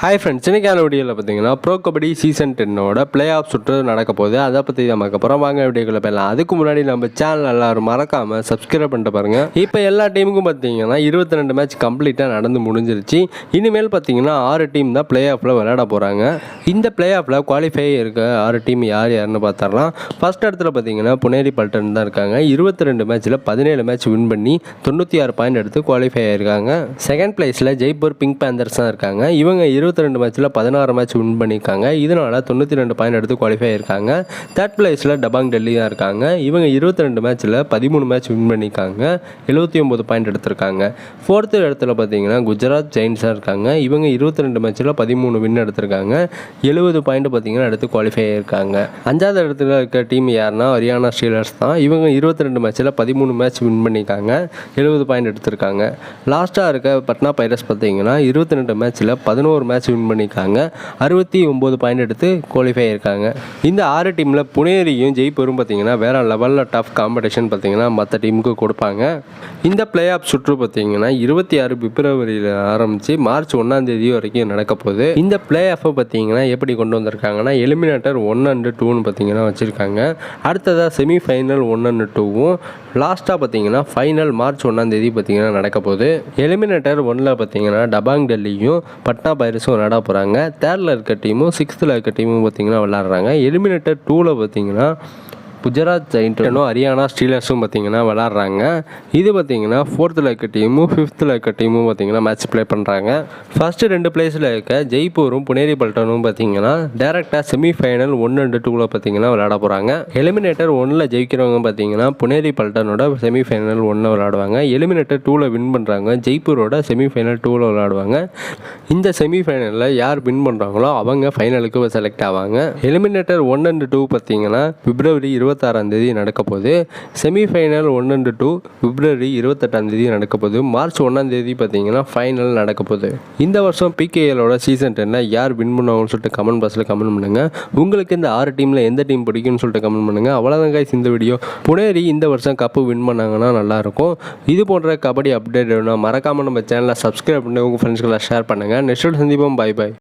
Hi friends இன்னைக்கான வீடியோவில் பார்த்தீங்கன்னா ப்ரோ கபடி சீசன் டென்னோட ப்ளே ஆஃப் சுற்று நடக்க போகுது. அதை பற்றி நம்ம அப்புறம் வாங்க வீடியோக்குள்ள போயிடலாம். அதுக்கு முன்னாடி நம்ம சேனல் எல்லாரும் மறக்காமல் சப்ஸ்கிரைப் பண்ணிட்டு பாருங்க. இப்போ எல்லா டீமுக்கும் பார்த்தீங்கன்னா இருபத்தி ரெண்டு மேட்ச் கம்ப்ளீட்டாக நடந்து முடிஞ்சிருச்சு. இனிமேல் பார்த்தீங்கன்னா ஆறு டீம் தான் ப்ளே ஆஃபில் விளையாட போகிறாங்க இந்த பிளே ஆஃபில் குவாலிஃபை இருக்க ஆறு டீம் யார் யாருன்னு பார்த்தாரலாம் ஃபர்ஸ்ட் இடத்துல பார்த்தீங்கன்னா புனேரி பல்டன் தான் இருக்காங்க. இருபத்தி ரெண்டு மேட்ச்சில் பதினேழு மேட்ச் வின் பண்ணி தொண்ணூற்றி ஆறு பாயிண்ட் எடுத்து குவாலிஃபை ஆயிருக்காங்க. செகண்ட் பிளேஸில் ஜெய்ப்பூர் பிங்க் பேந்தர்ஸ் தான் இருக்காங்க. இவங்க இருபத்தி ரெண்டு மேட்ச்சில் பதினாறு மேட்ச் வின் பண்ணியிருக்காங்க. இதனால தொண்ணூற்றி ரெண்டு பாயிண்ட் எடுத்து குவாலிஃபை ஆயிருக்காங்க. தேர்ட் பிளேஸில் டபாங் டெல்லி தான் இருக்காங்க. இவங்க இருபத்தி ரெண்டு மேட்ச்சில் பதிமூணு மேட்ச் வின் பண்ணியிருக்காங்க. எழுபத்தி ஒம்பது பாயிண்ட் எடுத்திருக்காங்க. ஃபோர்த்து இடத்துல பார்த்தீங்கன்னா குஜராத் ஜெயின்ஸாக இருக்காங்க. இவங்க இருபத்தி ரெண்டு மேட்ச்சில் பதிமூணு வின் எடுத்திருக்காங்க. எழுபது பாயிண்ட் பார்த்தீங்கன்னா எடுத்து குவாலிஃபை ஆயிருக்காங்க. அஞ்சாவது இடத்துல இருக்க டீம் யாருன்னா ஹரியானா ஸ்டீலர்ஸ் தான். இவங்க இருபத்தி ரெண்டு மேட்ச்சில் பதிமூணு மேட்ச் வின் பண்ணியிருக்காங்க. எழுபது பாயிண்ட் எடுத்திருக்காங்க. லாஸ்ட்டாக இருக்க பட்னா பைரஸ் பார்த்தீங்கன்னா இருபத்தி ரெண்டு மேட்ச்சில் பதினோரு மேட்ச் வின் பண்ணியிருக்காங்க. அறுபத்தி ஒம்பது பாயிண்ட் எடுத்து குவாலிஃபை ஆயிருக்காங்க. இந்த ஆறு டீமில் புனேரியும் ஜெய்ப்பூரும் பார்த்தீங்கன்னா வேறு லெவலில் டஃப் காம்படிஷன் பார்த்தீங்கன்னா மற்ற டீமுக்கு கொடுப்பாங்க. இந்த பிளே ஆஃப் சுற்று பார்த்தீங்கன்னா இருபத்தி ஆறு பிப்ரவரியில் ஆரம்பித்து மார்ச் ஒன்றாம் தேதி வரைக்கும் நடக்க போகுது. இந்த பிளே ஆஃபை பார்த்தீங்கன்னா எப்படி கொண்டு வந்திருக்காங்கன்னா எலிமினேட்டர் ஒன் அண்டு டூன்னு பார்த்தீங்கன்னா வச்சுருக்காங்க. அடுத்ததாக செமி ஃபைனல் ஒன் அண்டு டூவும் லாஸ்ட்டாக பார்த்தீங்கன்னா ஃபைனல் மார்ச் ஒன்றாம் தேதி பார்த்தீங்கன்னா நடக்க போகுது. எலிமினேட்டர் ஒன்னில் பார்த்தீங்கன்னா டபாங் டெல்லியும் பட்னா பைரஸும் விளாட போகிறாங்க தேர்டில் இருக்க டீமும் சிக்ஸ்த்தில் இருக்க டீமும் பார்த்தீங்கன்னா விளாட்றாங்க எலிமினேட்டர் டூவில் பார்த்திங்கன்னா குஜராத் ஜெயின்ட்டனும் ஹரியானா ஸ்டீலர்ஸும் பார்த்தீங்கன்னா விளாட்றாங்க. இது பார்த்தீங்கன்னா ஃபோர்த்தில் இருக்க டீமும் ஃபிஃப்த்தில் இருக்க டீமும் பார்த்தீங்கன்னா மேட்ச் ப்ளே பண்ணுறாங்க ஃபஸ்ட்டு ரெண்டு பிளேஸில் இருக்க ஜெய்ப்பூரும் புனேரி பல்டனும் பார்த்தீங்கன்னா டேரெக்டாக செமிஃபைனல் ஒன்று ரெண்டு டூவில் பார்த்தீங்கன்னா விளாட போகிறாங்க எலிமினேட்டர் ஒன்றில் ஜெயிக்கிறவங்க பார்த்தீங்கன்னா புனேரி பல்டனோட செமிஃபைனல் ஒன்றில் விளாடுவாங்க எலிமினேட்டர் டூவில் வின் பண்ணுறாங்க ஜெய்ப்பூரோட செமிஃபைனல் டூவில் விளாடுவாங்க இந்த செமிஃபைனலில் யார் வின் பண்ணுறாங்களோ அவங்க ஃபைனலுக்கு செலக்ட் ஆவாங்க. எலிமினேட்டர் ஒன் அண்ட் டூ பார்த்தீங்கன்னா பிப்ரவரி இருபத்தாறாம் தேதி நடக்க போகுது semifinal one and two February இருபத்தெட்டாம் தேதி நடக்க போகுது மார்ச் ஒன்றாம் தேதி பார்த்தீங்கன்னா ஃபைனல் நடக்க போகுது இந்த வருஷம் பிகேஎலோட சீசன் டென்னில் யார் வின் பண்ணுவாங்கன்னு சொல்லிட்டு கமெண்ட் பாக்ஸில் கமெண்ட் பண்ணுங்கள் உங்களுக்கு இந்த ஆறு டீமில் எந்த டீம் பிடிக்கும்னு சொல்லிட்டு கமெண்ட் பண்ணுங்கள் அவ்வளோதான் guys இந்த வீடியோ புனேரி இந்த வருஷம் கப்பு வின் பண்ணாங்கன்னா நல்லாயிருக்கும். இது போன்ற கபடி அப்டேட் வேணும் மறக்காமல் நம்ம சேனலை சப்ஸ்கிரைப் பண்ணி உங்கள் ஃப்ரெண்ட்ஸ்களை ஷேர் பண்ணுங்கள் நெக்ஸ்ட் சந்திப்போம். Bye bye